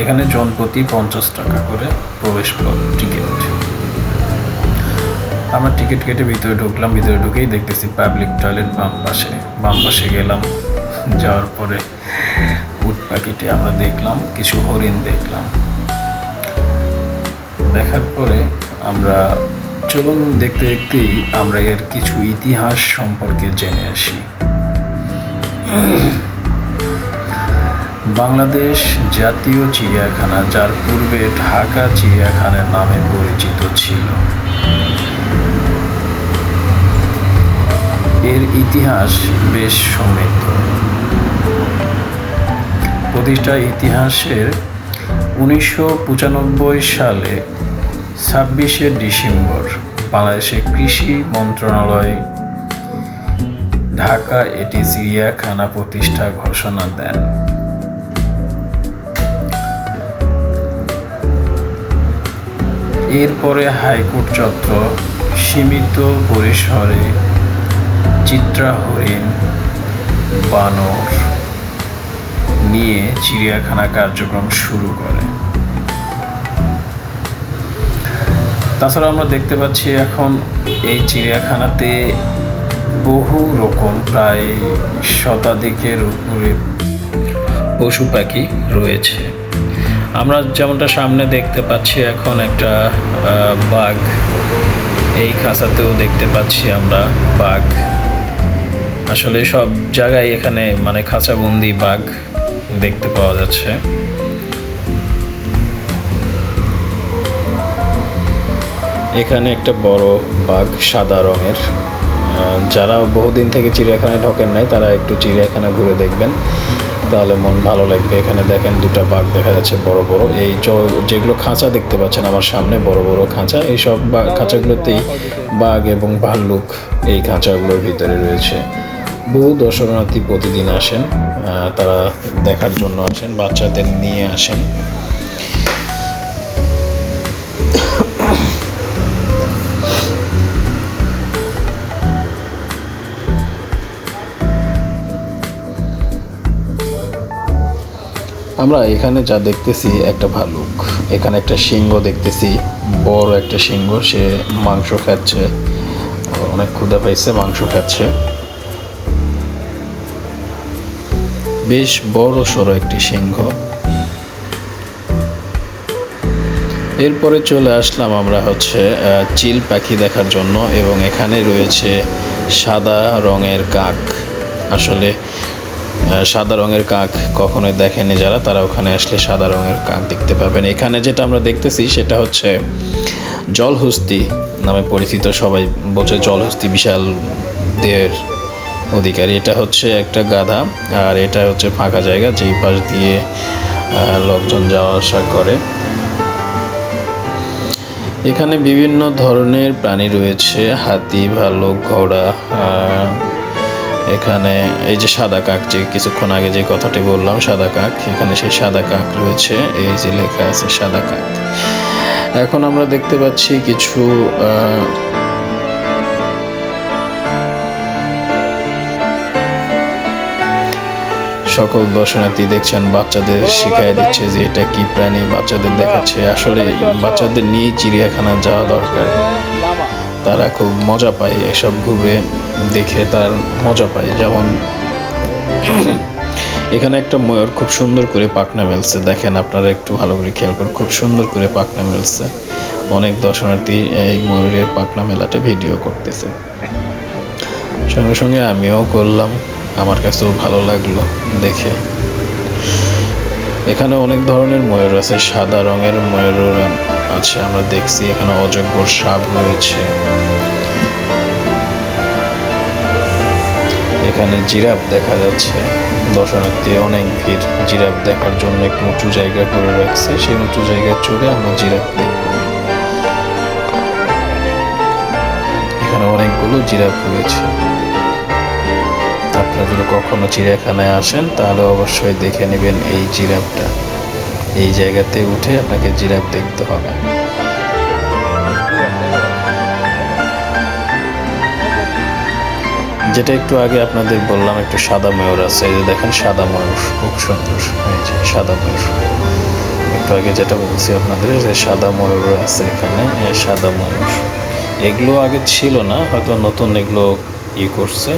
এখানে জনপ্রতি পঞ্চাশ টাকা করে প্রবেশ টিকিট আমার টিকিট কেটে ভিতরে ঢুকলাম, ভিতরে ঢুকেই দেখতেছি পাবলিক টয়লেট বাম পাশে। বাম পাশে গেলাম, যাওয়ার পরে উট পাখিটি আমরা দেখলাম, কিছু হরিণ দেখলাম। দেখার পরে আমরা চলুন দেখতে দেখতেই আমরা এর কিছু ইতিহাস সম্পর্কে জেনে আসি। বাংলাদেশ জাতীয় চিড়িয়াখানা, যার পূর্বে ঢাকা চিড়িয়াখানার নামে পরিচিত ছিল। এর ইতিহাস বেশ সমৃদ্ধ। প্রতিষ্ঠা ইতিহাসের উনিশশো পঁচানব্বই সালে ছাব্বিশে ডিসেম্বর বাংলাদেশের কৃষি মন্ত্রণালয় ঢাকা এটি চিড়িয়াখানা প্রতিষ্ঠা ঘোষণা দেন। এরপরে হাইকোর্ট চত্বর, সীমিত পরিসরে চিত্রা হরিণ বানর নিয়ে চিড়িয়াখানা কার্যক্রম শুরু করে। তাছাড়া আমরা দেখতে পাচ্ছি এখন এই চিড়িয়াখানাতে বহু রকম প্রায় শতাধিকের উপরে পশু পাখি রয়েছে। আমরা যেমনটা সামনে দেখতে পাচ্ছি, এখন একটা বাঘ। এই খাঁচাতেও দেখতে পাচ্ছি আমরা বাঘ। আসলে সব জায়গায় এখানে মানে খাঁচাবন্দি বাঘ দেখতে পাওয়া যাচ্ছে। এখানে একটা বড় বাঘ সাদা রঙের। যারা বহুদিন থেকে চিড়িয়াখানায় ঢোকেন নাই, তারা একটু চিড়িয়াখানা ঘুরে দেখবেন। তাহলে মন ভালো লাগবে। এখানে দেখেন দুটো বাঘ দেখা যাচ্ছে বড় বড়। এই যেগুলো খাঁচা দেখতে পাচ্ছেন আমার সামনে, বড় বড় খাঁচা। এইসব খাঁচাগুলোতেই বাঘ এবং ভাল্লুক এই খাঁচাগুলোর ভিতরে রয়েছে। বহু দর্শনার্থী প্রতিদিন আসেন তারা দেখার জন্য আসেন, বাচ্চাদের নিয়ে আসেন। আমরা এখানে যা দেখতেছি একটা ভালুক। এখানে একটা সিংহ দেখতেছি। বড় একটা সিংহ, সে মাংস খাচ্ছে। অনেক ক্ষুদা পাইছে, মাংস খাচ্ছে। বেশ বড় সড়ো একটি সিংহ। এরপরে চলে আসলাম আমরা হচ্ছে চিল পাখি দেখার জন্য এবং এখানে রয়েছে সাদা রঙের কাক। আসলে সাদা রঙের কাক কখনোই দেখেনি যারা, তারা ওখানে আসলে সাদা রঙের কাক দেখতে পাবেন। এখানে যেটা আমরা দেখতেছি, সেটা হচ্ছে জলহস্তি নামে পরিচিত, সবাই বলছে জলহস্তি বিশাল দেহের অধিকারী। এটা হচ্ছে একটা গাধা, আর এটা হচ্ছে ফাঁকা জায়গা, যেই পাশ দিয়ে লোকজন যাওয়া আসা করে। এখানে বিভিন্ন ধরনের প্রাণী রয়েছে, হাতি, ভালুক, ঘোড়া এখানে এই যে সাদা কাক যে কিছুক্ষণ আগে যে কথাটি বললাম, সাদা কাক, এখানে সেই সাদা কাক রয়েছে, এই যে লেখা আছে সাদা কাক। এখন আমরা দেখতে পাচ্ছি কিছু সকল দর্শনার্থী দেখছেন, বাচ্চাদের শিখাই দিচ্ছে যে এটা কি প্রাণী, বাচ্চাদের দেখাচ্ছে। আসলে বাচ্চাদের নিয়ে চিড়িয়াখানা যাওয়া দরকার। তারা খুব মজা পায় এসব ঘুরে দেখে, তার মজা পায়। যেমন এখানে একটা ময়ূর খুব সুন্দর করে পাখনা মেলছে। দেখেন আপনারা একটু ভালো করে খেয়াল করুন, খুব সুন্দর করে পাখনা মেলছে। অনেক দর্শনার্থী এই ময়ূরের পাখনা মেলাটা ভিডিও করতেছে। সঙ্গে সঙ্গে আমিও করলাম, আমার কাছেও ভালো লাগল দেখে। এখানে অনেক ধরনের ময়ূর আছে, সাদা রঙের ময়ূর আছে আমরা দেখছি এখানে অযোগ্য সাপ রয়েছে। এখানে জিরাফ দেখা যাচ্ছে। দর্শনার্থী অনেক ভিড়। জিরাফ দেখার জন্য একটু উঁচু জায়গা করে রাখছে। সেই উঁচু জায়গায় চড়ে আমরা জিরাফ দেখব। এখানে অনেকগুলো জিরাফ রয়েছে। আপনারা যদি কখনো চিড়িয়াখানায় আসেন, তাহলে অবশ্যই দেখে নেবেন এই জিরাফটা। এই জায়গাতে উঠে আপনাকে জিরাফ দেখতে হবে। যেটা একটু আগে আপনাদের বললাম, একটু সাদা ময়ূর আছে। এই যে দেখেন, সাদা ময়ূর, খুব সুন্দর। সাদা ময়ূর। একটু আগে যেটা বলছি আপনাদের, যে সাদা ময়ূর আছে এখানে সাদা ময়ূর। এগুলো আগে ছিল না, হয়তো নতুন এগুলো ই করছে।